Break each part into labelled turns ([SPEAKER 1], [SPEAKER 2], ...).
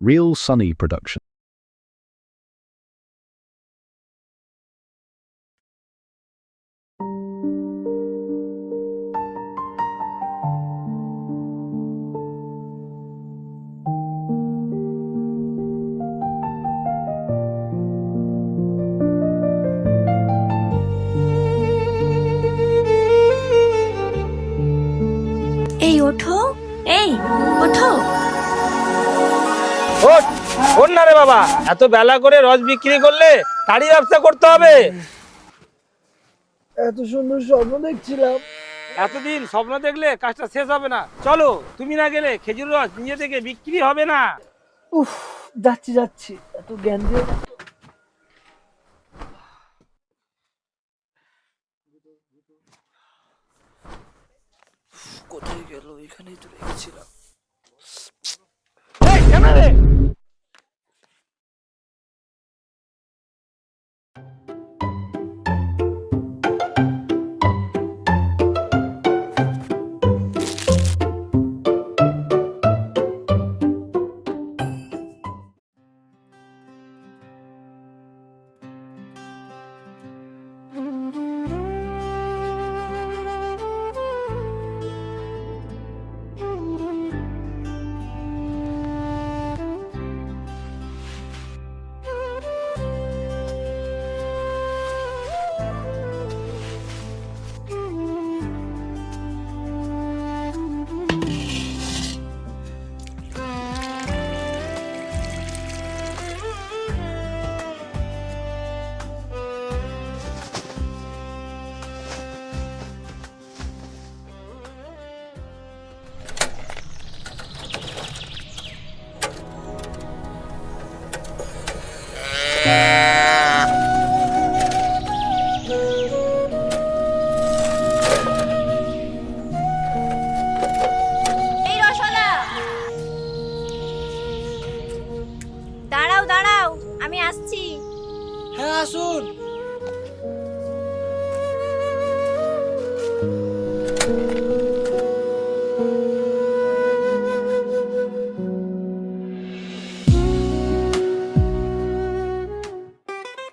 [SPEAKER 1] Real Sunny production.
[SPEAKER 2] এই ওঠো এই ওঠো
[SPEAKER 3] ওঠ ওঠ না রে বাবা। এত বেলা করে রস বিক্রি করলে তাড়ি ব্যবসা করতে হবে।
[SPEAKER 4] এত সুন্দর স্বপ্ন দেখছিলাম।
[SPEAKER 3] এতদিন স্বপ্ন দেখলে কাজটা শেষ হবে না। চলো তুমি না গেলে খেজুর রস নিজে থেকে বিক্রি হবে না।
[SPEAKER 4] উফ যাচ্ছি যাচ্ছি। এত জ্ঞান দিয়ে কোথায় গেল? এখানেই তো রেখেছিলাম।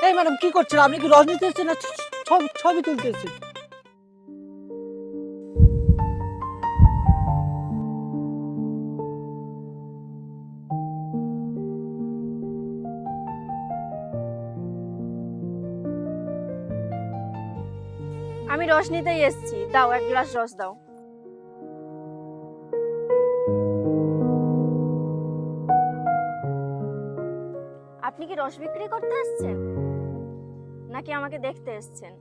[SPEAKER 3] এই
[SPEAKER 4] ম্যাডাম, কি করছেন? আপনি কি রজনীতে এসেছেন না ছবি ছবি তুলতে এসেছেন?
[SPEAKER 2] আমি রস নিতেই এসেছি। দাও, এক গ্লাস রস দাও। আপনি কি রস বিক্রি করতে এসেছেন? নাকি আমাকে দেখতে এসেছেন?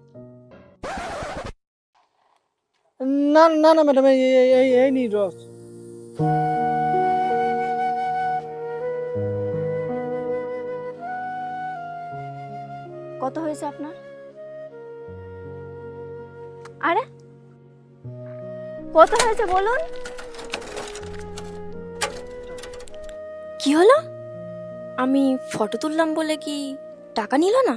[SPEAKER 4] না না না ম্যাডাম এই এই- এই এই নিন রস।
[SPEAKER 2] কত হয়েছে আপনার? আরে কত হয়েছে বলুন? কি হলো? আমি ফটো তুললাম বলে কি টাকা নিল না?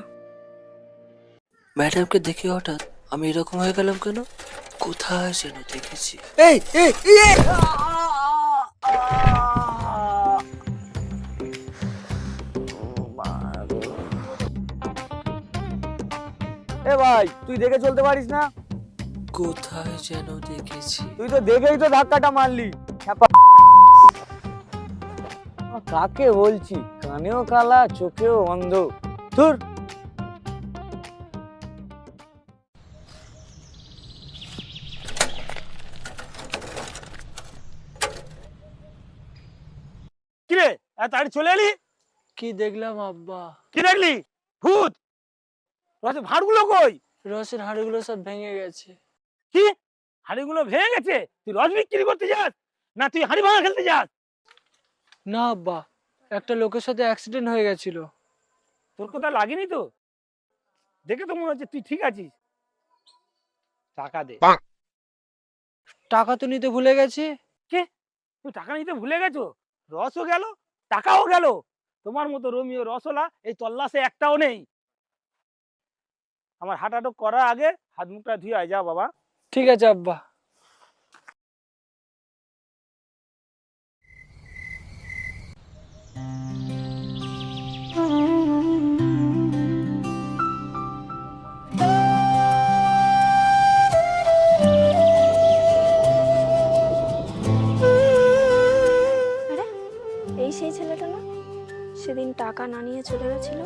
[SPEAKER 4] ম্যাডামকে দেখে হঠাৎ আমি এরকম হয়ে গেলাম কেন? কোথায় যেন দেখেছি। এই
[SPEAKER 3] এ ভাই তুই দেখে চলতে পারিস না?
[SPEAKER 4] কোথায় যেন দেখেছি।
[SPEAKER 3] তুই তো দেখেই তো ধাক্কাটা মারলি। কাকে বলছি? কানেও কালা চোখেও অন্ধ। ধুর! কিরে এত তাড়ি চলে এলি?
[SPEAKER 4] কি দেখলাম আব্বা?
[SPEAKER 3] কি দেখলি? ভূত! রসে ভাঁড়গুলো কই?
[SPEAKER 4] রসের হাড়গুলো সব ভেঙে গেছে।
[SPEAKER 3] কি? হাঁড়িগুলো ভেঙে গেছে? তুই রস বিক্রি করতে যাস? না তুই হাঁড়ি ভাঙা খেলতে যাস?
[SPEAKER 4] না আব্বা একটা লোকের সাথে অ্যাক্সিডেন্ট হয়ে গেছিল।
[SPEAKER 3] তোর কথা লাগেনি তো? দেখে তো মনে হচ্ছে তুই ঠিক আছিস। টাকা দে।
[SPEAKER 4] টাকা তো নিতে ভুলে গেছি।
[SPEAKER 3] তুই টাকা নিতে ভুলে গেছো? রসও গেল টাকাও গেল। তোমার মতো রোমিও রসলা এই তল্লাশে একটাও নেই। আমার হাঁটাটো করার আগে হাত মুখটা ধুয়ে যা বাবা।
[SPEAKER 4] ঠিক আছে, আব্বা।
[SPEAKER 2] Mm-hmm. না নিয়ে চলে গেছিল।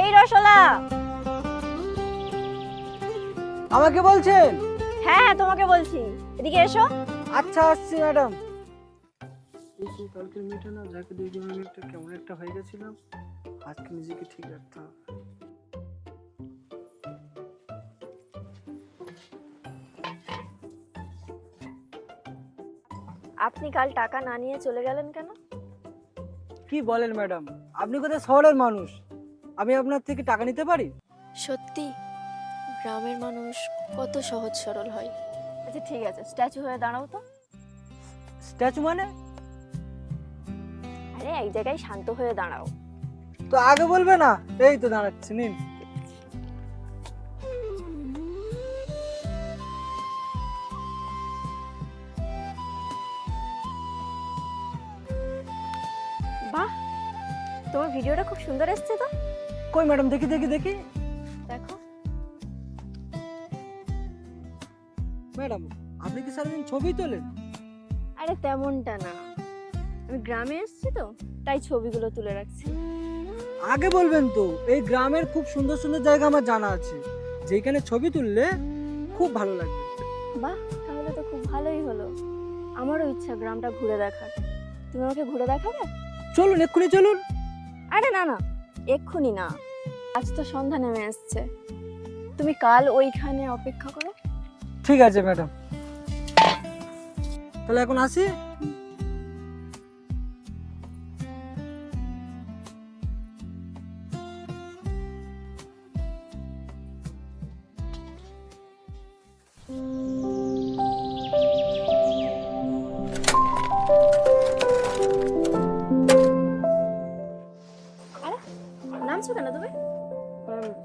[SPEAKER 2] এই রসলা!
[SPEAKER 4] আমাকে বলছেন?
[SPEAKER 2] হ্যাঁ হ্যাঁ তোমাকে বলছি। এদিকে এসো।
[SPEAKER 4] আচ্ছা আসছি ম্যাডাম।
[SPEAKER 5] এই যে কালকের মেয়েটা না যাকে দেখে আমি একটা কেমন একটা হয়ে গেছিলাম আজকে নিজেকে ঠিক রাখতে হবে।
[SPEAKER 2] আপনি কাল টাকা না নিয়ে চলে গেলেন কেন?
[SPEAKER 4] কি বলেন ম্যাডাম? আপনি কোথায় শহরের মানুষ? আমি আপনার থেকে টাকা নিতে পারি?
[SPEAKER 2] সত্যি গ্রামের মানুষ কত সহজ সরল হয়। আচ্ছা ঠিক আছে স্ট্যাচু হয়ে দাঁড়াও তো।
[SPEAKER 4] স্ট্যাচু মানে?
[SPEAKER 2] আরে এক জায়গায় শান্ত হয়ে দাঁড়াও।
[SPEAKER 4] তো আগে বলবে না? এই তো দাঁড়াচ্ছি নিন।
[SPEAKER 2] খুব সুন্দর এসছে তো।
[SPEAKER 4] কই ম্যাডাম দেখি দেখি দেখি।
[SPEAKER 2] দেখো।
[SPEAKER 4] ম্যাডাম আপনি কি সারাদিন ছবি তোলেন?
[SPEAKER 2] আরে তেমনটা না। আমি গ্রামে এসেছি তো তাই ছবিগুলো তুলে রাখছি।
[SPEAKER 4] আগে বলবেন তো এই গ্রামের খুব সুন্দর সুন্দর জায়গা আমার জানা আছে। যেখানে ছবি তুললে খুব ভালো লাগবে।
[SPEAKER 2] বাহ তাহলে তো খুব ভালোই হলো। আমারও ইচ্ছা গ্রামটা ঘুরে দেখার। তুমি আমাকে ঘুরে দেখাবে?
[SPEAKER 4] চলুন এক্ষুনি চলুন।
[SPEAKER 2] আরে না না, এক্ষুনি না। আজ তো সন্ধ্যা নেমে এসছে। তুমি কাল ওইখানে অপেক্ষা করো।
[SPEAKER 4] ঠিক আছে, ম্যাডাম। তাহলে এখন আসি?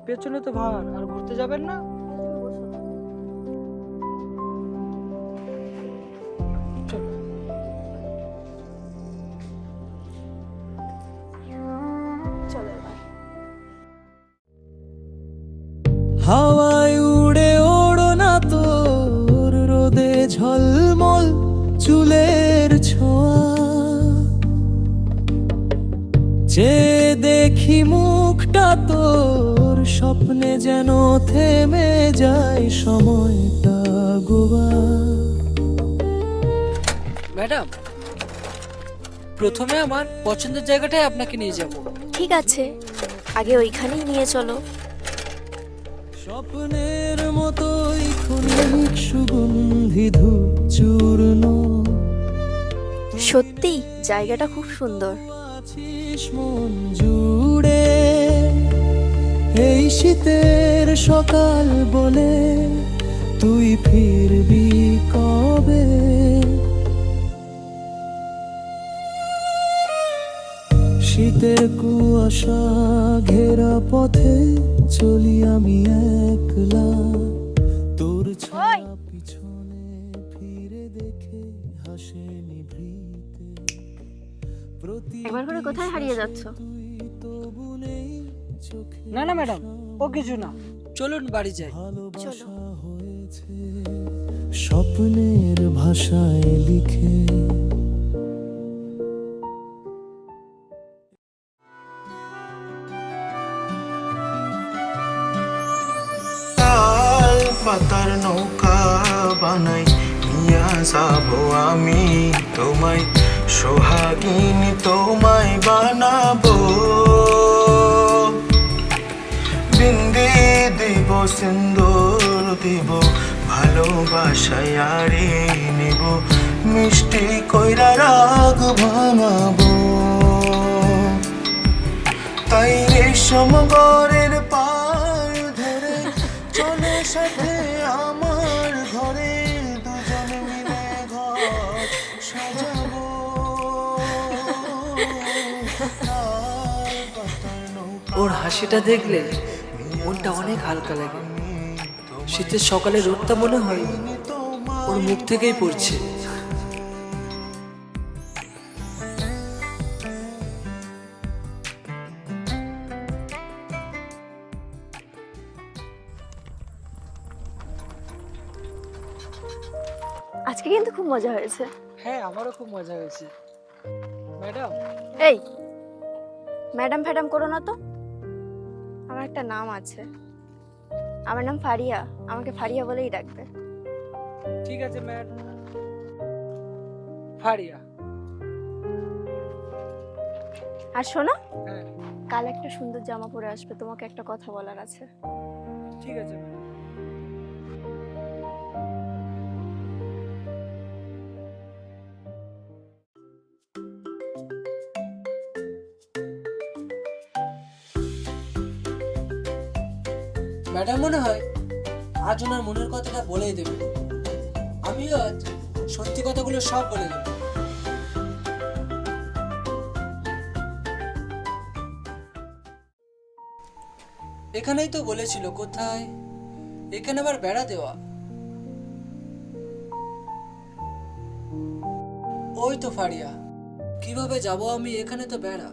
[SPEAKER 4] পেছনে তো ভার, আর ঘুরতে যাবেন না?
[SPEAKER 6] হাওয়ায় উড়ে ওড়ো না তোর রোদে ঝলমল চুলের ছোঁয়া। যে দেখি মুখটা তোর স্বপ্নে যেন থেমে যায় সময়টা গোবা।
[SPEAKER 5] ম্যাডাম প্রথমে আমার পছন্দের জায়গাটায় আপনাকে নিয়ে যাব।
[SPEAKER 2] ঠিক আছে আগে ওইখানেই নিয়ে চলো।
[SPEAKER 6] স্বপ্নের মতোই ক্ষণিক সুগন্ধি ধূপ চূর্ণ
[SPEAKER 2] সত্যি জায়গাটা খুব সুন্দর।
[SPEAKER 6] আছিস মন জুড়ে। এই শীতের সকাল বলে তুই ফিরবি কবে? শীতের কুয়াশা ঘেরা পথে চলি আমি একলা। তোর ছায়া পিছনে ফিরে দেখে হাসে নিভৃতে
[SPEAKER 2] একবার করে কোথায় হারিয়ে যাচ্ছ?
[SPEAKER 4] না না ম্যাডাম ও কিছু না।
[SPEAKER 5] চলুন বাড়ি যাই।
[SPEAKER 2] চলো
[SPEAKER 6] স্বপ্নের ভাষায় লিখে।
[SPEAKER 7] তাল পাতার নৌকা বানাই নিয়া যাব আমি তোমায়। দিব সিন্দুর দিব, ভালোবাসায় আরে নিব, মিষ্টি কইরা রাগ ভাঙাবো। তাই রেশম গড়ের পাল ধরে চলে সাথে আমার ঘরে, দুজন মিলে ঘর সাজাবো।
[SPEAKER 5] ওর হাসিটা দেখলে মনটা অনেক হালকা লাগে। শীতের সকালে রোদটা মনে হয় ওর মুখ থেকেই পড়ছে।
[SPEAKER 2] আজকে কিন্তু খুব মজা হয়েছে।
[SPEAKER 4] হ্যাঁ আমারও খুব মজা হয়েছে। ম্যাডাম?
[SPEAKER 2] এই ম্যাডাম ফ্যাডাম করো না তো। আমার একটা নাম আছে। আমার নাম ফারিয়া। আমাকে ফারিয়া বলেই ডাকবে।
[SPEAKER 4] ঠিক আছে ম্যাম। ফারিয়া।
[SPEAKER 2] আর শোনো
[SPEAKER 4] হ্যাঁ।
[SPEAKER 2] কাল একটা সুন্দর জামা পরে আসবে তোমাকে একটা কথা বলার আছে।
[SPEAKER 4] ঠিক আছে ম্যাডাম
[SPEAKER 5] মনে হয় আজ ওনার মনের কথাটা বলেই দেবে আমিও আজ সত্যি কথাগুলো সব বলে দেবো। এখানেই তো বলেছিল, কোথায়? এখানে আবার বেড়া দেওয়া। ওই তো ফারিয়া, কীভাবে যাব আমি? এখানে তো বেড়া।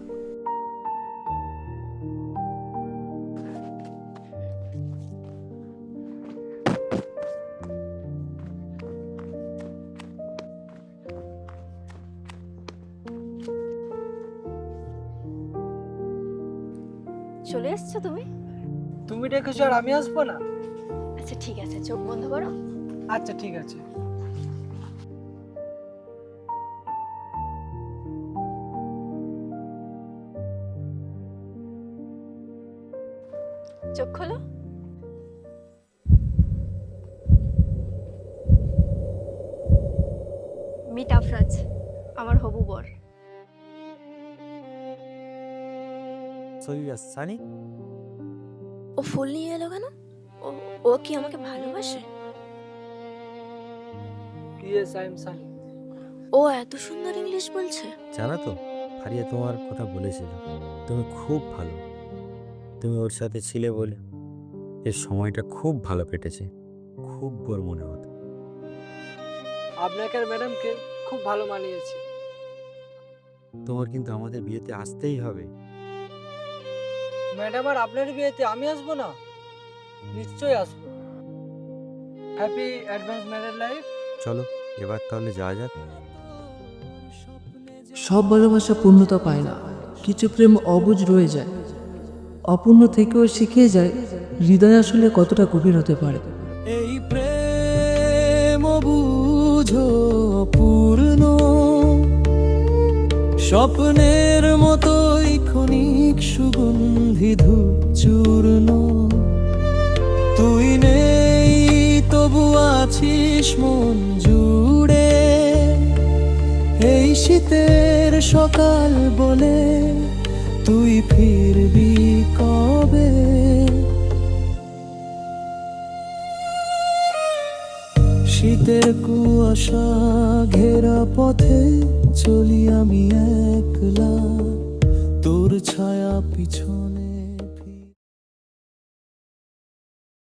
[SPEAKER 2] চলে এসছো তুমি?
[SPEAKER 4] তুমি ডেকেছো আর আমি আসব না?
[SPEAKER 2] আচ্ছা ঠিক আছে চোখ বন্ধ করো।
[SPEAKER 4] আচ্ছা ঠিক আছে।
[SPEAKER 2] চোখ খোলো। মিট আফরাজ আমার হবু বর।
[SPEAKER 8] Are Sunny?
[SPEAKER 2] ও ফুল নিয়ে এলো কেন? ও ও কি আমাকে ভালোবাসে?
[SPEAKER 4] Yes I am Sunny?
[SPEAKER 2] ও এত সুন্দর ইংলিশ বলছে।
[SPEAKER 8] জানো তো ফারিয়া তোমার কথা বলেছিল। তুমি খুব ভালো। তুমি ওর সাথে ছিলে বলে এর সময়টা খুব ভালো কেটেছে। খুব বোর মনে হতো।
[SPEAKER 4] আপনাকে আর ম্যাডামকে খুব ভালো মানিয়েছে।
[SPEAKER 8] তোমার কিন্তু আমাদের বিয়েতে আসতেই হবে।
[SPEAKER 4] ম্যাডাম আর আপনার বিয়েতে আমি আসব না? নিশ্চয়ই আসব। হ্যাপি অ্যাডভান্স ম্যারেজ লাইফ
[SPEAKER 8] চলো এবার তাহলে যাওয়া যাক।
[SPEAKER 5] সব ভালোবাসা পূর্ণতা পায় না। কিছু প্রেম অবুঝ রয়ে যায়। অপূর্ণ থেকেও শিখে যায় হৃদয় আসলে কতটা গভীর হতে পারে।
[SPEAKER 6] এই প্রেম বুঝো পূর্ণ স্বপ্নের মতোই ক্ষণিক সুগন্ধি ধূপ চূর্ণ। তুই নেই, তবু আছিস মন জুড়ে। এই শীতের সকাল বলে তুই ফিরবি কবে? শীতের কুয়াশা ঘেরা পথে চলি আমি একলা। তোর ছায়া পিছনে